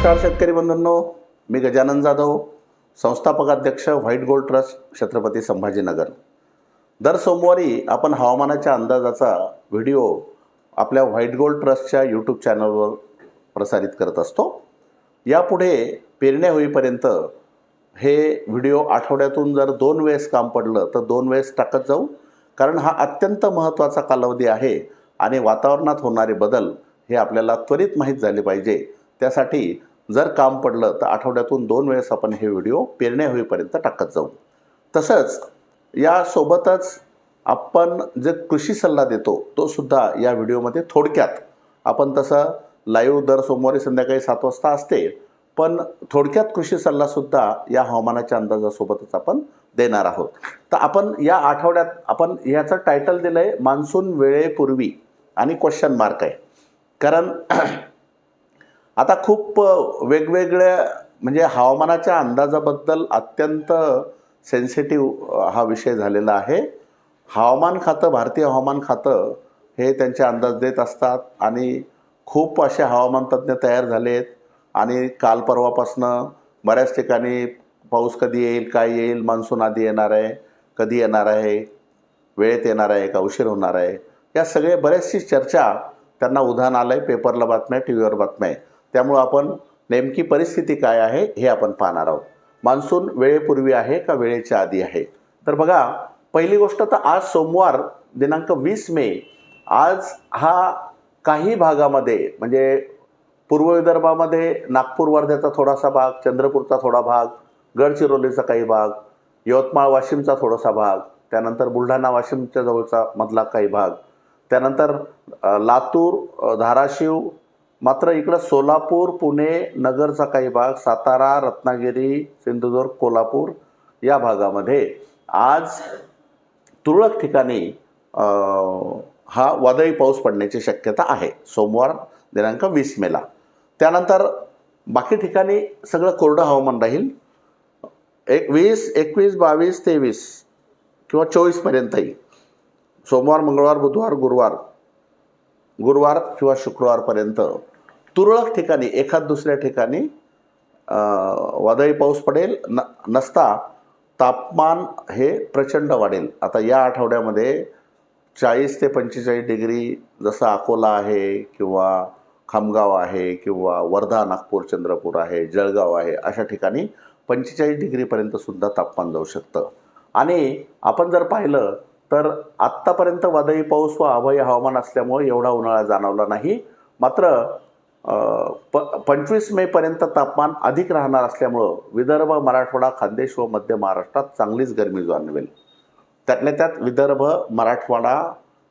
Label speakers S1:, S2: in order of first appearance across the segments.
S1: नमस्कार शेतकरी बंधूंनो. मी गजानन जाधव संस्थापक अध्यक्ष white gold trust Chhatrapati Sambhajinagar. दर सोमवारी आपण हवामानाच्या अंदाजाचा व्हिडिओ आपल्या व्हाईट गोल्ड ट्रस्टच्या यूट्यूब चॅनलवर प्रसारित करत असतो. यापुढे पेरण्या होईपर्यंत हे व्हिडिओ आठवड्यातून जर दोन वेळेस काम पडलं तर दोन वेळेस टाकत जाऊ कारण हा अत्यंत महत्त्वाचा कालावधी आहे आणि वातावरणात होणारे बदल हे आपल्याला त्वरित माहीत झाले पाहिजे. त्यासाठी जर काम पडलं तर आठवड्यातून दोन वेळेस आपण हे व्हिडिओ पेरण्या होईपर्यंत टाकत जाऊ. तसंच यासोबतच आपण जे कृषी सल्ला देतो तो सुद्धा या व्हिडिओमध्ये थोडक्यात. आपण तसं लाईव्ह दर सोमवारी संध्याकाळी सात वाजता असते पण थोडक्यात कृषी सल्लासुद्धा या हवामानाच्या अंदाजासोबतच आपण देणार आहोत. तर आपण या आठवड्यात आपण ह्याचं टायटल दिलं आहे मान्सून वेळेपूर्वी आणि क्वेश्चन मार्क आहे. कारण आता खूप वेगवेगळ्या म्हणजे हवामानाच्या अंदाजाबद्दल अत्यंत सेन्सिटिव्ह हा विषय झालेला आहे. हवामान खातं भारतीय हवामान खातं हे त्यांचे अंदाज देत असतात आणि खूप असे हवामान तज्ज्ञ तयार आहेत आणि काल परवापासनं बऱ्याच ठिकाणी पाऊस कधी येईल काय येईल मान्सून आधी येणार आहे कधी येणार आहे वेळेत येणार आहे का उशीर होणार आहे या सगळे बऱ्याचशी चर्चा त्यांना उधाण आलं आहे पेपरला बातम्या टी व्हीवर बातम्या आहे. त्यामुळं आपण नेमकी परिस्थिती काय आहे हे आपण पाहणार आहोत. मान्सून वेळेपूर्वी आहे का वेळेच्या आधी आहे? तर बघा पहिली गोष्ट तर आज सोमवार दिनांक वीस मे आज हा काही भागामध्ये म्हणजे पूर्व विदर्भामध्ये नागपूर वर्ध्याचा थोडासा भाग चंद्रपूरचा थोडा भाग गडचिरोलीचा काही भाग यवतमाळ वाशिमचा थोडासा भाग त्यानंतर बुलढाणा वाशिमच्या जवळचा मधला काही भाग त्यानंतर लातूर धाराशिव मात्र इकडं सोलापूर पुणे नगरचा काही भाग सातारा रत्नागिरी सिंधुदुर्ग कोल्हापूर या भागामध्ये आज तुरळक ठिकाणी हा वादळी पाऊस पडण्याची शक्यता आहे. सोमवार दिनांक वीस मेला त्यानंतर बाकी ठिकाणी सगळं कोरडं हवामान राहील. एक वीस एकवीस बावीस तेवीस किंवा चोवीसपर्यंतही सोमवार मंगळवार बुधवार गुरुवार. गुरुवार किंवा शुक्रवारपर्यंत तुरळक ठिकाणी एखाद दुसऱ्या ठिकाणी वादळी पाऊस पडेल न नसता तापमान हे प्रचंड वाढेल. आता या आठवड्यामध्ये चाळीस ते पंचेचाळीस डिग्री जसं अकोला आहे किंवा खामगाव आहे किंवा वर्धा नागपूर चंद्रपूर आहे जळगाव आहे अशा ठिकाणी पंचेचाळीस डिग्रीपर्यंत सुद्धा तापमान जाऊ शकतं. आणि आपण जर पाहिलं तर आत्तापर्यंत वादळी पाऊस व अभय हवामान असल्यामुळे एवढा उन्हाळा जाणवला नाही. मात्र प पंचवीस मेपर्यंत तापमान अधिक राहणार असल्यामुळं विदर्भ मराठवाडा खानदेश व मध्य महाराष्ट्रात चांगलीच गरमी जाणवेल. त्यातल्या त्यात विदर्भ मराठवाडा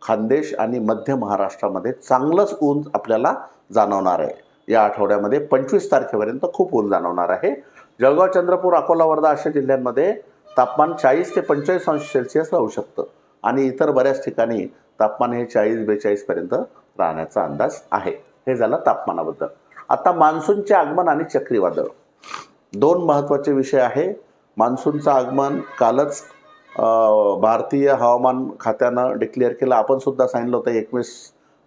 S1: खानदेश आणि मध्य महाराष्ट्रामध्ये चांगलंच ऊन आपल्याला जाणवणार आहे. या आठवड्यामध्ये पंचवीस तारखेपर्यंत खूप ऊन जाणवणार आहे. जळगाव चंद्रपूर अकोला वर्धा अशा जिल्ह्यांमध्ये तापमान चाळीस ते पंचेचाळीस अंश सेल्सिअस राहू शकतं आणि इतर बऱ्याच ठिकाणी तापमान हे चाळीस बेचाळीसपर्यंत राहण्याचा अंदाज आहे. हे झालं तापमानाबद्दल. आता मान्सूनचे आगमन आणि चक्रीवादळ. दोन महत्त्वाचे विषय आहे. मान्सूनचं आगमन कालच भारतीय हवामान खात्यानं डिक्लेअर केलं. आपण सुद्धा सांगितलं होतं एकवीस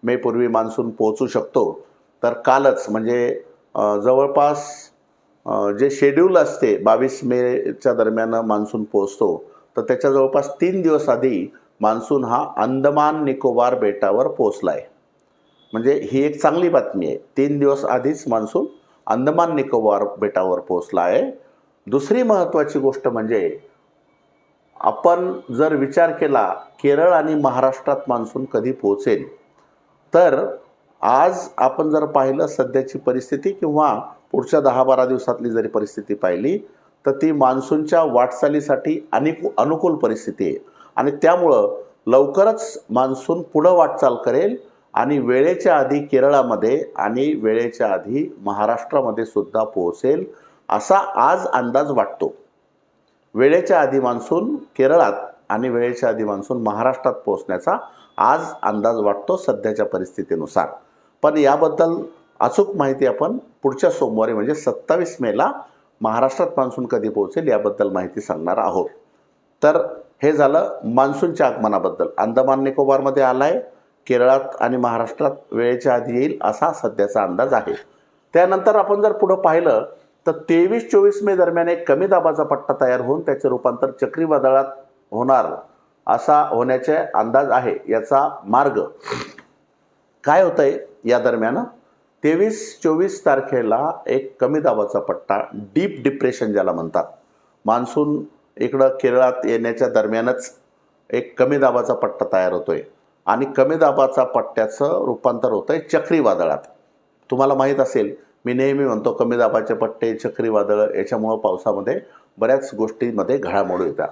S1: मे पूर्वी मान्सून पोहोचू शकतो. तर कालच म्हणजे जवळपास जे शेड्यूल असते बावीस मेच्या दरम्यान मान्सून पोहोचतो. तर त्याच्या जवळपास तीन दिवस आधी मान्सून हा अंदमान निकोबार बेटावर पोहोचला आहे म्हणजे ही एक चांगली बातमी आहे. तीन दिवस आधीच मान्सून अंदमान निकोबार बेटावर पोहोचला आहे. दुसरी महत्त्वाची गोष्ट म्हणजे आपण जर विचार केला केरळ आणि महाराष्ट्रात मान्सून कधी पोहोचेल तर आज आपण जर पाहिलं सध्याची परिस्थिती किंवा पुढच्या दहा बारा दिवसातली जरी परिस्थिती पाहिली तर ती मान्सूनच्या वाटचालीसाठी अनेक अनुकूल परिस्थिती आहे. आणि त्यामुळं लवकरच मान्सून पुढं वाटचाल करेल. आणि वेळेच्या आधी केरळामध्ये आणि वेळेच्या आधी महाराष्ट्रामध्ये सुद्धा पोहोचेल असा आज अंदाज वाटतो. वेळेच्या आधी मान्सून केरळात आणि वेळेच्या आधी मान्सून महाराष्ट्रात पोहोचण्याचा आज अंदाज वाटतो सध्याच्या परिस्थितीनुसार. पण याबद्दल अचूक माहिती आपण पुढच्या सोमवारी म्हणजे सत्तावीस मेला महाराष्ट्रात मान्सून कधी पोहोचेल याबद्दल माहिती सांगणार आहोत. तर हे झालं मान्सूनच्या आगमनाबद्दल. अंदमान निकोबारमध्ये आला आहे केरळात आणि महाराष्ट्रात वेळेच्या आधी येईल असा सध्याचा अंदाज आहे. त्यानंतर आपण जर पुढं पाहिलं तर तेवीस चोवीस मे दरम्यान एक कमी दाबाचा पट्टा तयार होऊन त्याचे रूपांतर चक्रीवादळात होणार असा होण्याचे अंदाज आहे याचा मार्ग. काय होतंय या दरम्यान? तेवीस चोवीस तारखेला एक कमी दाबाचा पट्टा डीप डिप्रेशन ज्याला म्हणतात. मान्सून इकडं केरळात येण्याच्या दरम्यानच एक कमी दाबाचा पट्टा तयार होतो आहे आणि कमी दाबाचा पट्ट्याचं रूपांतर होतं आहे चक्रीवादळात. तुम्हाला माहीत असेल मी नेहमी म्हणतो कमी दाबाचे पट्टे चक्रीवादळ याच्यामुळं पावसामध्ये बऱ्याच गोष्टींमध्ये घडामोडी येतात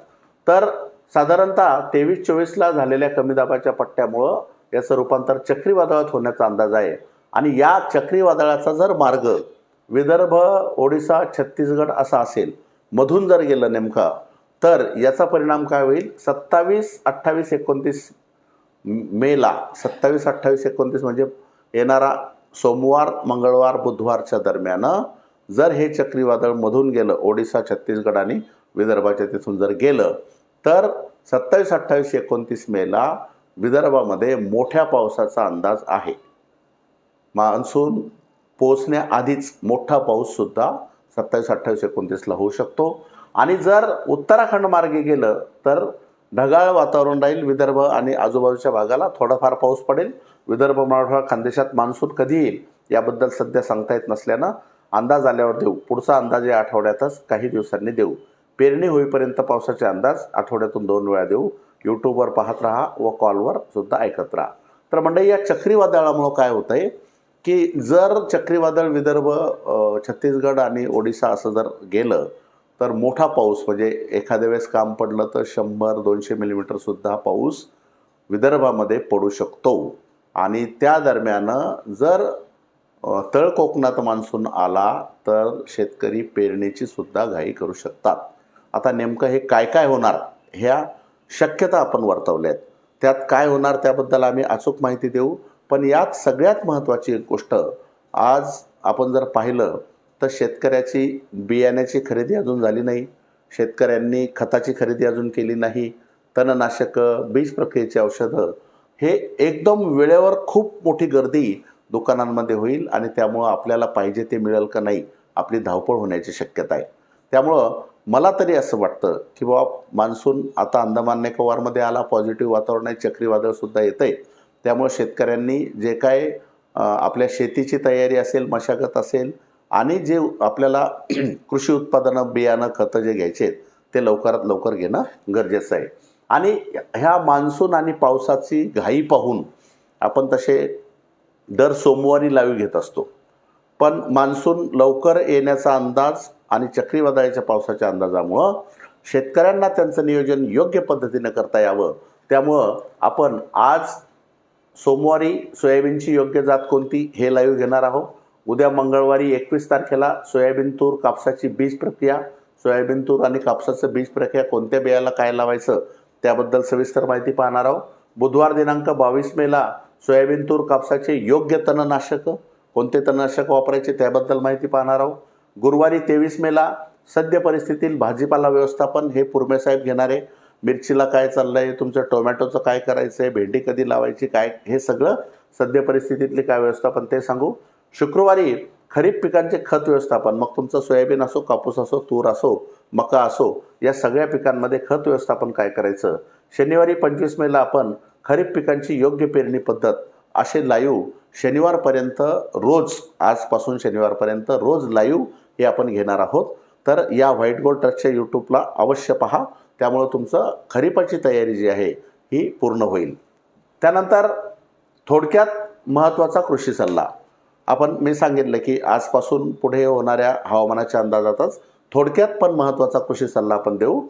S1: तर साधारणतः तेवीस चोवीसला झालेल्या कमी दाबाच्या पट्ट्यामुळं याचं रूपांतर चक्रीवादळात होण्याचा अंदाज आहे. आणि या चक्रीवादळाचा जर मार्ग विदर्भ ओडिसा छत्तीसगड असा असेल मधून जर गेलं नेमका तर याचा परिणाम काय होईल? सत्तावीस अठ्ठावीस एकोणतीस मेला सत्तावीस अठ्ठावीस एकोणतीस म्हणजे येणारा सोमवार मंगळवार बुधवारच्या दरम्यान जर हे चक्रीवादळ मधून गेलं ओडिसा छत्तीसगड आणि विदर्भाच्या तिथून जर गेलं तर सत्तावीस अठ्ठावीस एकोणतीस मेला विदर्भामध्ये मोठ्या पावसाचा अंदाज आहे. मान्सून पोचण्याआधीच मोठा पाऊससुद्धा सत्तावीस अठ्ठावीस एकोणतीसला होऊ शकतो. आणि जर उत्तराखंड मार्गे गेलं तर ढगाळ वातावरण राहील विदर्भ आणि आजूबाजूच्या भागाला थोडाफार पाऊस पडेल. विदर्भ मराठवाडा खानदेशात मान्सून कधी येईल याबद्दल सध्या सांगता येत नसल्यानं अंदाज आल्यावर देऊ. पुढचा अंदाज या आठवड्यातच काही दिवसांनी देऊ. पेरणी होईपर्यंत पावसाचे अंदाज आठवड्यातून दोन वेळा देऊ. यूट्यूबवर पाहत राहा व कॉलवर सुद्धा ऐकत राहा. तर मंडळी या चक्रीवादळामुळं काय होतं आहे की जर चक्रीवादळ विदर्भ छत्तीसगड आणि ओडिसा असं जर गेलं तर मोठा पाऊस म्हणजे एखाद्या वेळेस काम पडलं तर शंभर दोनशे मिलीमीटरसुद्धा पाऊस विदर्भामध्ये पडू शकतो. आणि त्या दरम्यान जर तळ कोकणात मान्सून आला तर शेतकरी पेरणीची सुद्धा घाई करू शकतात. आता नेमकं हे काय काय होणार? ह्या शक्यता आपण वर्तवल्या आहेत त्यात काय होणार त्याबद्दल आम्ही अचूक माहिती देऊ. पण यात सगळ्यात महत्त्वाची गोष्ट आज आपण जर पाहिलं तर शेतकऱ्याची बियाण्याची खरेदी अजून झाली नाही. शेतकऱ्यांनी खताची खरेदी अजून केली नाही. तणनाशकं बीज प्रक्रियेची औषधं हे एकदम वेळेवर खूप मोठी गर्दी दुकानांमध्ये होईल आणि त्यामुळं आपल्याला पाहिजे ते मिळेल का नाही आपली धावपळ होण्याची शक्यता आहे. त्यामुळं मला तरी असं वाटतं की बाबा मान्सून आता अंदमान निकोबारमध्ये आला पॉझिटिव्ह वातावरण आहे चक्रीवादळसुद्धा येतं आहे त्यामुळं शेतकऱ्यांनी जे काय आपल्या शेतीची तयारी असेल मशागत असेल आणि जे आपल्याला कृषी उत्पादनं बियाणं खतं जे घ्यायचे आहेत ते लवकरात लवकर घेणं गरजेचं आहे. आणि ह्या मान्सून आणि पावसाची घाई पाहून आपण तसे दर सोमवारी लाईव्ह घेत असतो. पण मान्सून लवकर येण्याचा अंदाज आणि चक्रीवादळाच्या पावसाच्या अंदाजामुळं शेतकऱ्यांना त्यांचं नियोजन योग्य पद्धतीनं करता यावं. त्यामुळं आपण आज सोमवारी सोयाबीनची योग्य जात कोणती हे लाईव्ह घेणार आहोत. उद्या मंगळवारी एकवीस तारखेला सोयाबीन तूर कापसाची बीज प्रक्रिया. सोयाबीन तूर आणि कापसाचं बीज प्रक्रिया कोणत्या बियाला काय लावायचं त्याबद्दल सविस्तर माहिती पाहणार आहोत. बुधवार दिनांक बावीस मेला सोयाबीन तूर कापसाचे योग्य तणनाशक कोणते तणनाशक वापरायचे त्याबद्दल माहिती पाहणार आहोत. गुरुवारी तेवीस मेला सद्य परिस्थितीत भाजीपाला व्यवस्थापन हे पुरमेसाहेब घेणारे. मिरचीला काय चाललं आहे तुमचं टोमॅटोचं काय करायचं आहे भेंडी कधी लावायची काय हे सगळं सद्य परिस्थितीतली काय व्यवस्थापन ते सांगू. शुक्रवारी खरीप पिकांचे खत व्यवस्थापन मग तुमचं सोयाबीन असो कापूस असो तूर असो मका असो या सगळ्या पिकांमध्ये खत व्यवस्थापन काय करायचं? शनिवारी पंचवीस मेला आपण खरीप पिकांची योग्य पेरणी पद्धत असे लाईव्ह शनिवारपर्यंत रोज आजपासून शनिवारपर्यंत रोज लाईव्ह हे आपण घेणार आहोत. तर या व्हाईट गोल्ड ट्रस्टच्या यूट्यूबला अवश्य पहा. त्यामुळं तुमचं खरीपाची तयारी जी आहे ही पूर्ण होईल. त्यानंतर थोडक्यात महत्त्वाचा कृषी सल्ला. आपण मी सांगितलं की आजपासून पुढे होणाऱ्या हवामानाच्या अंदाजातच थोडक्यात पण महत्त्वाचा कृषी सल्ला आपण देऊ.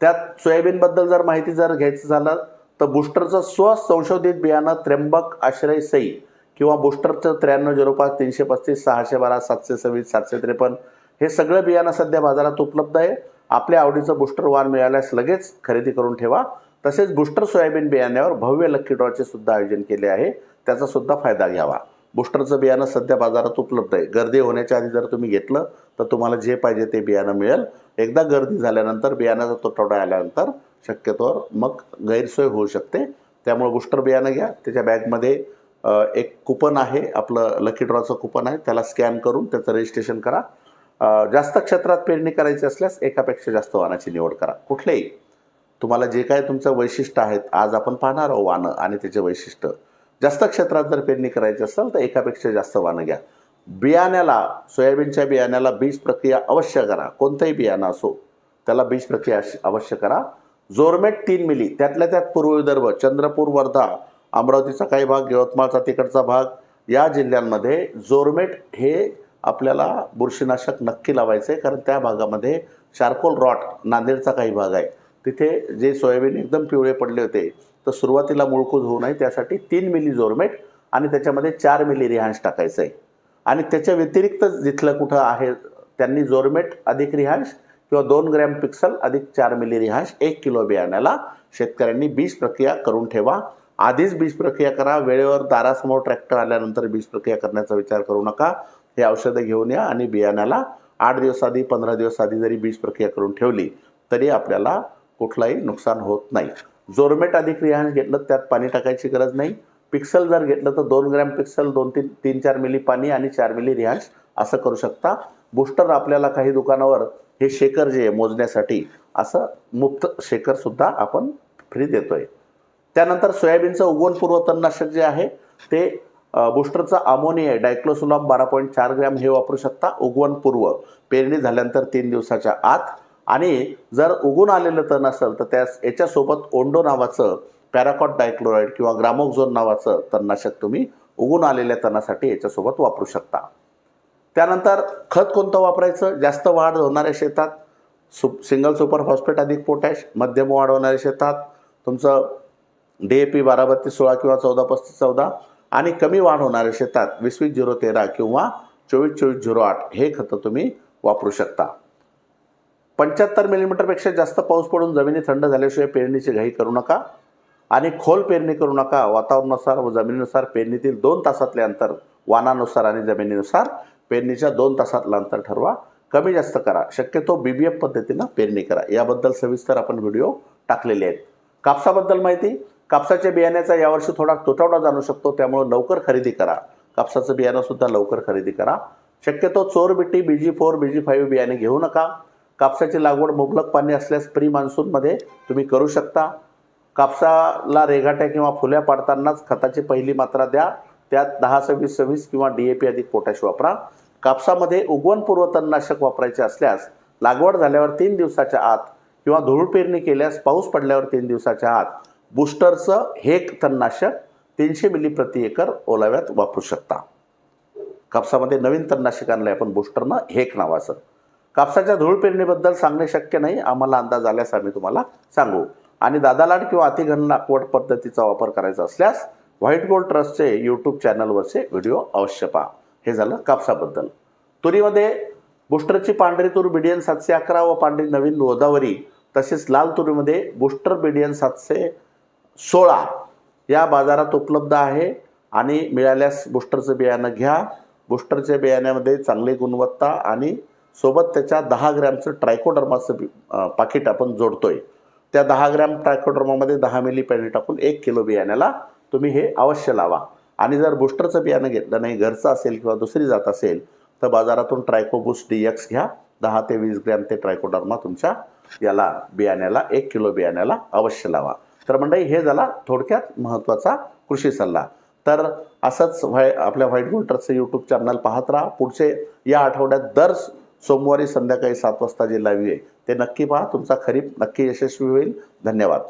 S1: त्यात सोयाबीनबद्दल जर माहिती जर घ्यायचं झालं तर बुस्टरचं स्वसंशोधित बियाणं त्र्यंबक आश्रय सई किंवा बुस्टरचं त्र्याण्णव झिरो पाच तीनशे पस्तीस सहाशे बारा सातशे सव्वीस सातशे त्रेपन्न हे सगळं बियाणं सध्या बाजारात उपलब्ध आहे. आपल्या आवडीचं बुस्टर वाण मिळाल्यास लगेच खरेदी करून ठेवा. तसेच बुस्टर सोयाबीन बियाण्यावर भव्य लक्की ड्रॉचे सुद्धा आयोजन केले आहे. त्याचा सुद्धा फायदा घ्यावा. बुस्टरचं बियाणं सध्या बाजारात उपलब्ध आहे. गर्दी होण्याच्या आधी जर तुम्ही घेतलं तर तुम्हाला जे पाहिजे ते बियाणं मिळेल. एकदा गर्दी झाल्यानंतर बियाण्याचा तुटवडा आल्यानंतर शक्यतोवर मग गैरसोय होऊ शकते. त्यामुळे बुस्टर बियाणं घ्या. त्याच्या बॅगमध्ये एक कुपन आहे आपलं लकी ड्रॉचं कुपन आहे. त्याला स्कॅन करून त्याचं रजिस्ट्रेशन करा. जास्त क्षेत्रात पेरणी करायची असल्यास एकापेक्षा जास्त वाहनाची निवड करा. कुठलेही. तुम्हाला जे काय तुमचं वैशिष्ट्य आहेत आज आपण पाहणार आहोत वाहनं आणि त्याचे वैशिष्ट्य. जास्त क्षेत्रात जर पेरणी करायची असेल तर एकापेक्षा जास्त वाहनं घ्या. बियाण्याला सोयाबीनच्या बियाण्याला बीज प्रक्रिया अवश्य करा. कोणतंही बियाणं असो त्याला बीज प्रक्रिया अश- अवश्य करा. जोरमेट तीन मिली त्यातल्या त्यात पूर्व विदर्भ चंद्रपूर वर्धा अमरावतीचा काही भाग यवतमाळचा तिकडचा भाग या जिल्ह्यांमध्ये जोरमेट हे आपल्याला बुरशीनाशक नक्की लावायचं आहे कारण त्या भागामध्ये शार्कोल रॉट नांदेडचा काही भाग आहे. तिथे जे सोयाबीन एकदम पिवळे पडले होते तर सुरुवातीला मुळकूज होऊ नये त्यासाठी तीन मिली जोरमेट आणि त्याच्यामध्ये चार मिली रिहांश टाकायचं आहे आणि त्याच्या व्यतिरिक्त जिथलं कुठं आहे त्यांनी जोरमेट अधिक रिहांश किंवा दोन ग्रॅम पिक्सल अधिक चार मिली रिहांश एक किलो बियाण्याला शेतकऱ्यांनी बीज प्रक्रिया करून ठेवा. आधीच बीज प्रक्रिया करा वेळेवर दारासमोर ट्रॅक्टर आल्यानंतर बीज प्रक्रिया करण्याचा विचार करू नका. हे औषधं घेऊन या आणि बियाण्याला आठ दिवस आधी पंधरा दिवस आधी जरी बीज प्रक्रिया करून ठेवली तरी आपल्याला कुठलाही नुकसान होत नाही. जोरमेट अधिक रिहांश घेतलं त्यात पाणी टाकायची गरज नाही. पिक्सल जर घेतलं तर दोन ग्रॅम पिक्सल दोन तीन तीन चार मिली पाणी आणि चार मिली रिहांश असं करू शकता. बुस्टर आपल्याला काही दुकानावर हे शेकर जे आहे मोजण्यासाठी असं मुक्त शेकरसुद्धा आपण फ्री देतो आहे त्यानंतर सोयाबीनचं उगवणपूर्व तणनाशक जे आहे ते बूस्टरचं अमोनिया डायक्लोसुलॉम बारा पॉईंट चार ग्रॅम हे वापरू शकता. उगवणपूर्व पेरणी झाल्यानंतर तीन दिवसाच्या आत आणि जर उगून आलेलं तण असेल तर त्यास याच्यासोबत ओंडो नावाचं पॅराकॉट डायक्लोराईड किंवा ग्रामोक्झोन नावाचं तणनाशक तुम्ही उगून आलेल्या तणासाठी याच्यासोबत वापरू शकता. त्यानंतर खत कोणतं वापरायचं? जास्त वाढ होणाऱ्या शेतात सुप सिंगल सुपर फॉस्फेट अधिक पोटॅश मध्यम वाढ होणाऱ्या शेतात तुमचं डी ए पी बारा बत्तीस सोळा किंवा चौदा पस्तीस चौदा आणि कमी वाढ होणाऱ्या शेतात वीस वीस झिरो तेरा किंवा चोवीस चोवीस झिरो आठ हे खतं तुम्ही वापरू शकता. पंच्याहत्तर मिलीमीटरपेक्षा जास्त पाऊस पडून जमिनी थंड झाल्याशिवाय पेरणीची घाई करू नका आणि खोल पेरणी करू नका. वातावरणानुसार व जमिनीनुसार पेरणीतील दोन तासातले अंतर वानानुसार आणि जमिनीनुसार पेरणीच्या दोन तासातलं अंतर ठरवा. कमी जास्त करा. शक्यतो बी बी एफ पद्धतीनं पेरणी करा. याबद्दल सविस्तर आपण व्हिडिओ टाकलेले आहेत. कापसाबद्दल माहिती? कापसाच्या बियाण्याचा यावर्षी थोडा तुटवडा जाणू शकतो. त्यामुळे लवकर खरेदी करा. कापसाचं बियाणंसुद्धा लवकर खरेदी करा. शक्यतो चोर बिटी बी जी फोर बी जी फाईव्ह बियाणे घेऊ नका. कापसाची लागवड मुबलक पाणी असल्यास प्री मान्सूनमध्ये तुम्ही करू शकता. कापसाला रेघाट्या किंवा फुल्या पाडतानाच खताची पहिली मात्रा द्या. त्यात दहा सव्वीस सव्वीस किंवा डी ए पी अधिक पोटॅश वापरा. कापसामध्ये उगवणपूर्व तणनाशक वापरायचे असल्यास लागवड झाल्यावर तीन दिवसाच्या आत किंवा धूळ पेरणी केल्यास पाऊस पडल्यावर तीन दिवसाच्या आत बुस्टरचं हेक तणनाशक तीनशे मिली प्रति एकर ओलाव्यात वापरू शकता. कापसामध्ये नवीन तणनाशक आणलं आहे आपण बुस्टरनं हेक नावाचं कापसाच्या धूळ पेरणीबद्दल सांगणे शक्य नाही. आम्हाला अंदाज आल्यास आम्ही तुम्हाला सांगू. आणि दादालाड किंवा अतिघन लागवड पद्धतीचा वापर करायचा असल्यास व्हाईट गोल्ड ट्रस्टचे यूट्यूब चॅनलवरचे व्हिडिओ अवश्य पहा. हे झालं कापसाबद्दल. तुरीमध्ये बुस्टरची पांढरी तूर बिडियन सातशे अकरा व पांढरी नवीन गोदावरी तसेच लाल तुरीमध्ये बुस्टर बिडियन सातशे सोळा या बाजारात उपलब्ध आहे. आणि मिळाल्यास बुस्टरचं बियाणं घ्या. बुस्टरच्या बियाण्यामध्ये चांगली गुणवत्ता आणि सोबत त्याच्या दहा ग्रॅमचं ट्रायकोडर्माचं पाकिट आपण जोडतोय. त्या दहा ग्रॅम ट्रायकोडर्मामध्ये दहा मिली पाणी टाकून एक किलो बियाण्याला तुम्ही हे अवश्य लावा. आणि जर बुस्टरचं बियाणं घेतलं नाही घरचं असेल किंवा दुसरी जात असेल तर बाजारातून ट्रायकोबूस डी एक्स घ्या. दहा ते वीस ग्रॅम ते ट्रायकोडर्मा तुमच्या याला बियाण्याला एक किलो बियाण्याला अवश्य लावा. तर मंडळी हे झाला थोडक्यात महत्त्वाचा कृषी सल्ला. तर असंच व्हाय आपल्या व्हाईट गोल्टरचं यूट्यूब चॅनल पाहत राहा. पुढचे या आठवड्यात दर सोमवारी संध्याकाळी सात वाजता जे लाईव्ह आहे ते नक्की पहा. तुमचा खरीप नक्की यशस्वी होईल. धन्यवाद.